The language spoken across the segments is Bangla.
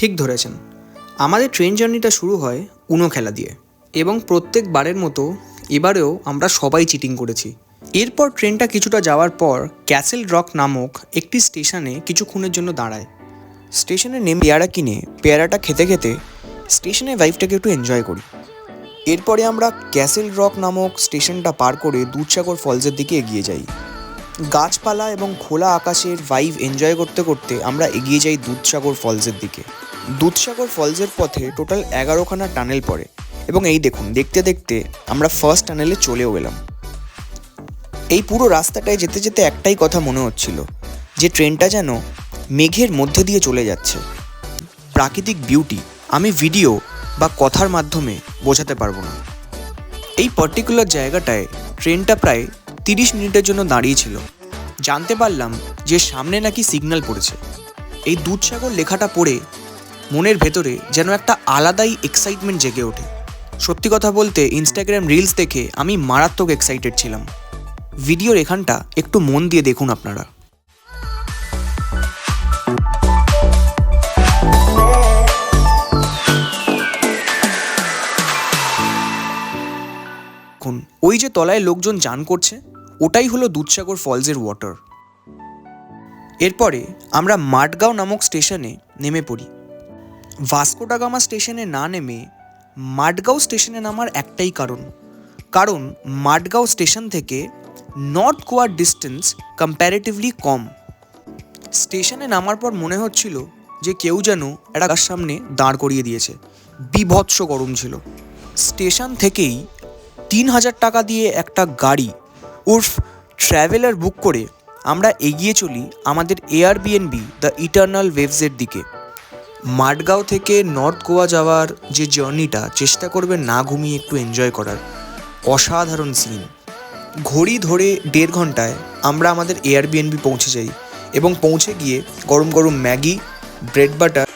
ঠিক ধরেছেন। আমাদের ট্রেন জার্নিটা শুরু হয় উনো খেলা দিয়ে এবং প্রত্যেকবারের মতো এবারেও আমরা সবাই চিটিং করেছি। এরপর ট্রেনটা কিছুটা যাওয়ার পর ক্যাসেল রক নামক একটি স্টেশনে কিছুক্ষণের জন্য দাঁড়ায়। স্টেশনে নেমে পেয়ারা কিনে পেয়ারাটা খেতে খেতে স্টেশনের ভাইফটাকে একটু এনজয় করি। এরপরে আমরা ক্যাসেল রক নামক স্টেশনটা পার করে দুধসাগর ফলসের দিকে এগিয়ে যাই। গাছপালা এবং খোলা আকাশের ভাইভ এনজয় করতে করতে আমরা এগিয়ে যাই দুধসাগর ফলসের দিকে। দুধসাগর ফলসের পথে টোটাল এগারোখানা টানেল পড়ে এবং এই দেখুন, দেখতে দেখতে আমরা ফার্স্ট টানেলে চলেও এলাম এই পুরো রাস্তাটায় যেতে যেতে একটাই কথা মনে হচ্ছিল, যে ট্রেনটা যেন মেঘের মধ্যে দিয়ে চলে যাচ্ছে। প্রাকৃতিক বিউটি আমি ভিডিও বা কথার মাধ্যমে বোঝাতে পারব না। এই পার্টিকুলার জায়গাটায় ট্রেনটা প্রায় তিরিশ মিনিটের জন্য দাঁড়িয়েছিল জানতে পারলাম যে সামনে নাকি সিগন্যাল পড়েছে। এই দুধসাগর লেখাটা পড়ে মনের ভেতরে যেন একটা আলাদাই এক্সাইটমেন্ট জেগে ওঠে। সত্যি কথা বলতে ইনস্টাগ্রাম রিলস দেখে আমি মারাত্মক এক্সাইটেড ছিলাম। ভিডিওর এখানটা একটু মন দিয়ে দেখুন আপনারা। দেখুন, ওই যে তলায় লোকজন চান করছে, ওটাই হলো দুধসাগর ফলসের ওয়াটার এরপরে আমরা মাটগাঁও নামক স্টেশনে নেমে পড়ি। ভাস্কোডাগামা স্টেশনে না নেমে মাটগাঁও স্টেশনে নামার একটাই কারণ। কারণ মাটগাঁও স্টেশন থেকে নর্থ গোয়ার ডিস্টেন্স কম্প্যারেটিভলি কম। স্টেশনে নামার পর মনে হচ্ছিল যে কেউ যেন একটা সামনে দাঁড় করিয়ে দিয়েছে। বিভৎস গরম ছিল। স্টেশন থেকেই তিন হাজার টাকা দিয়ে একটা গাড়ি। উর্ফ ট্র্যাভেলার বুক করে আমরা এগিয়ে চলি আমাদের এয়ারবিএনবি দ্য ইটার্নাল ওয়েভসের দিকে। মাটগাঁও থেকে নর্থ গোয়া যাওয়ার যে জার্নিটা চেষ্টা করবে না ঘুমিয়ে একটু এনজয় করার। অসাধারণ সিন ঘড়ি ধরে দেড় ঘন্টায় আমরা আমাদের এয়ারবিএনবি পৌঁছে যাই এবং পৌঁছে গিয়ে গরম গরম ম্যাগি ব্রেড বাটার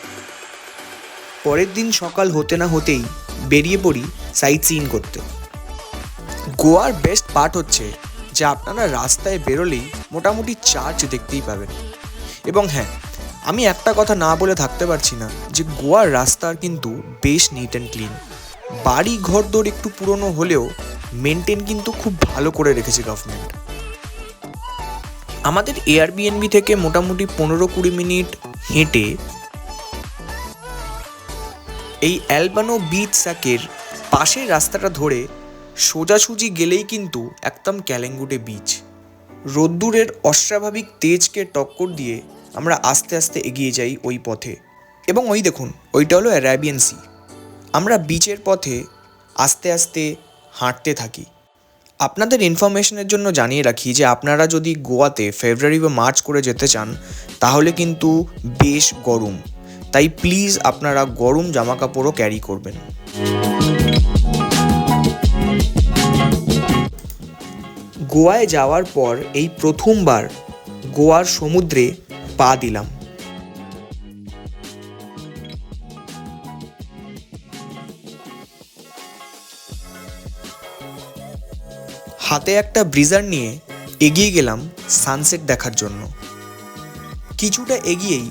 পরের দিন সকাল হতে না হতেই বেরিয়ে পড়ি সাইট সিন করতে। গোয়ার বেস্ট পার্ট হচ্ছে যে আপনারা রাস্তায় বেরোলেই মোটামুটি চার্চ দেখতেই পাবেন। এবং হ্যাঁ আমি একটা কথা না বলে থাকতে পারছি না যে গোয়ার রাস্তার কিন্তু বেশ নিট অ্যান্ড ক্লিন বাড়ি ঘর দৌড় একটু পুরনো হলেও মেনটেন কিন্তু খুব ভালো করে রেখেছে গভর্নমেন্ট আমাদের এয়ারবিএনবি থেকে মোটামুটি পনেরো কুড়ি মিনিট হেঁটে এই অ্যালবানো বিচ স্যাকের পাশের রাস্তাটা ধরে সোজাসুজি গেলেই কিন্তু একদম ক্যালেঙ্গুটে বিচ রোদ্দুরের অস্বাভাবিক তেজকে টক্কর দিয়ে আমরা আস্তে আস্তে এগিয়ে যাই ওই পথে। এবং ওই দেখুন, ওইটা হলো অ্যারাবিয়ান সি। আমরা বিচের পথে আস্তে আস্তে হাঁটতে থাকি। আপনাদের ইনফরমেশনের জন্য জানিয়ে রাখি যে আপনারা যদি গোয়াতে ফেব্রুয়ারি বা মার্চ করে যেতে চান, তাহলে কিন্তু বেশ গরম। তাই প্লিজ আপনারা গরম জামা কাপড়ও ক্যারি করবেন। গোয়ায় যাওয়ার পর এই প্রথমবার গোয়ার সমুদ্রে পা দিলাম। হাতে একটা ব্রিজার নিয়ে এগিয়ে গেলাম সানসেট দেখার জন্য। কিছুটা এগিয়েই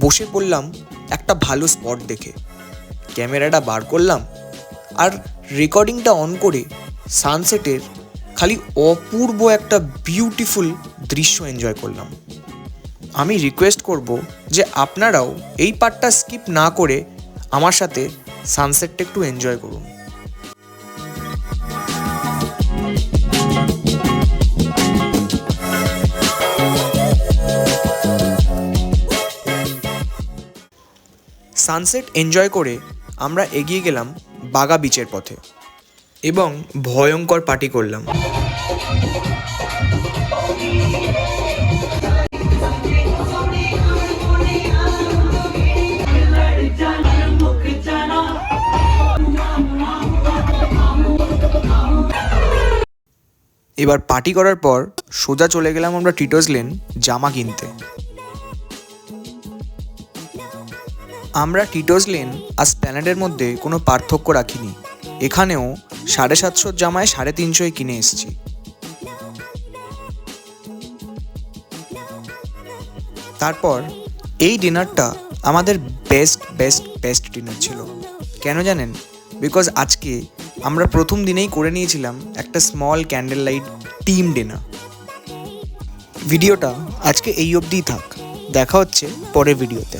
বসে পড়লাম একটা ভালো স্পট দেখে। ক্যামেরাটা বার করলাম আর রেকর্ডিংটা অন করে সানসেটের খালি অপূর্ব একটা বিউটিফুল দৃশ্য এনজয় করলাম। আমি রিকোয়েস্ট করব যে আপনারাও এই পার্টটা স্কিপ না করে আমার সাথে সানসেটটা একটু এনজয় করুন। সানসেট এনজয় করে আমরা এগিয়ে গেলাম বাগা বিচের পথে। এবং ভয়ঙ্কর পার্টি করলাম। এবার পার্টি করার পর সোজা চলে গেলাম আমরা টিটোস লেন জামা কিনতে। আমরা টিটোস লেন আর স্প্যানেডের মধ্যে কোনো পার্থক্য রাখিনি। এখানেও সাড়ে সাতশোর জামায় সাড়ে তিনশোয় কিনে এসেছি। তারপর এই ডিনারটা আমাদের বেস্ট বেস্ট বেস্ট ডিনার ছিল। কেন জানেন? বিকজ আজকে আমরা প্রথম দিনেই করে নিয়েছিলাম একটা small candle light theme dinner. ভিডিওটা আজকে এই অবধিই থাক। দেখা হচ্ছে পরের ভিডিওতে।